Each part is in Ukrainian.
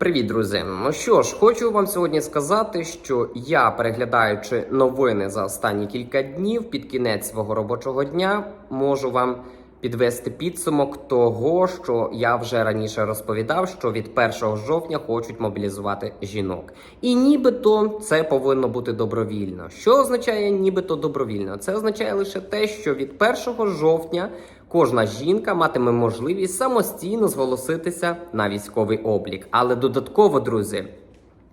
Привіт, друзі! Ну що ж, хочу вам сьогодні сказати, що я, переглядаючи новини за останні кілька днів, під кінець свого робочого дня, можу вам підвести підсумок того, що я вже раніше розповідав, що від 1 жовтня хочуть мобілізувати жінок. І нібито це повинно бути добровільно. Що означає нібито добровільно? Це означає лише те, що від 1 жовтня кожна жінка матиме можливість самостійно зголоситися на військовий облік. Але додатково, друзі.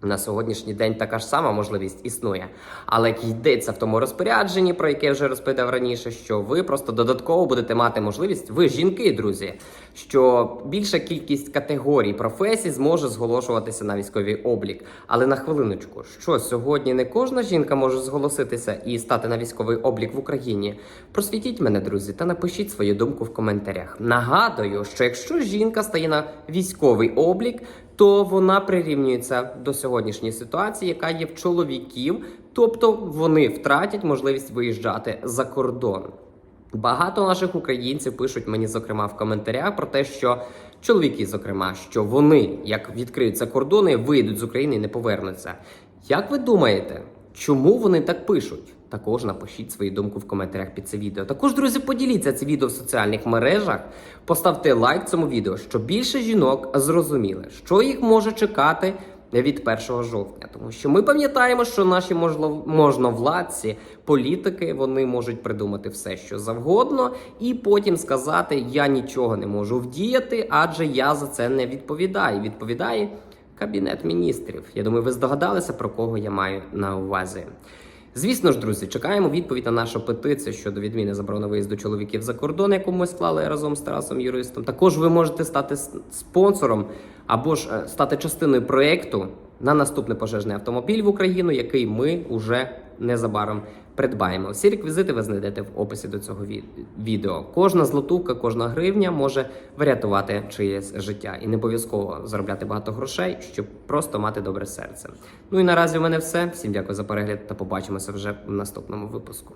На сьогоднішній день така ж сама можливість існує. Але йдеться в тому розпорядженні, про яке я вже розповідав раніше, що ви просто додатково будете мати можливість, ви жінки, друзі, що більша кількість категорій професій зможе зголошуватися на військовий облік. Але на хвилиночку, що сьогодні не кожна жінка може зголоситися і стати на військовий облік в Україні. Просвітіть мене, друзі, та напишіть свою думку в коментарях. Нагадую, що якщо жінка стає на військовий облік, то вона прирівнюється до сьогоднішньої ситуації, яка є в чоловіків, тобто вони втратять можливість виїжджати за кордон. Багато наших українців пишуть мені, зокрема, в коментарях про те, що чоловіки, зокрема, що вони, як відкриються кордони, вийдуть з України і не повернуться. Як ви думаєте, чому вони так пишуть? Також напишіть свою думку в коментарях під це відео. Також, друзі, поділіться це відео в соціальних мережах, поставте лайк цьому відео, щоб більше жінок зрозуміли, що їх може чекати від 1 жовтня. Тому що ми пам'ятаємо, що наші можновладці, політики, вони можуть придумати все, що завгодно, і потім сказати: я нічого не можу вдіяти, адже я за це не відповідаю. Відповідає Кабінет міністрів. Я думаю, ви здогадалися, про кого я маю на увазі. Звісно ж, друзі, чекаємо відповідь на нашу петицію щодо відміни заборони виїзду чоловіків за кордон, яку ми склали разом з Тарасом Юристом. Також ви можете стати спонсором або ж е, стати частиною проєкту на наступний пожежний автомобіль в Україну, який ми уже незабаром придбаємо. Всі реквізити ви знайдете в описі до цього відео. Кожна злотувка, кожна гривня може врятувати чиєсь життя і не обов'язково заробляти багато грошей, щоб просто мати добре серце. Ну і наразі в мене все. Всім дякую за перегляд та побачимося вже в наступному випуску.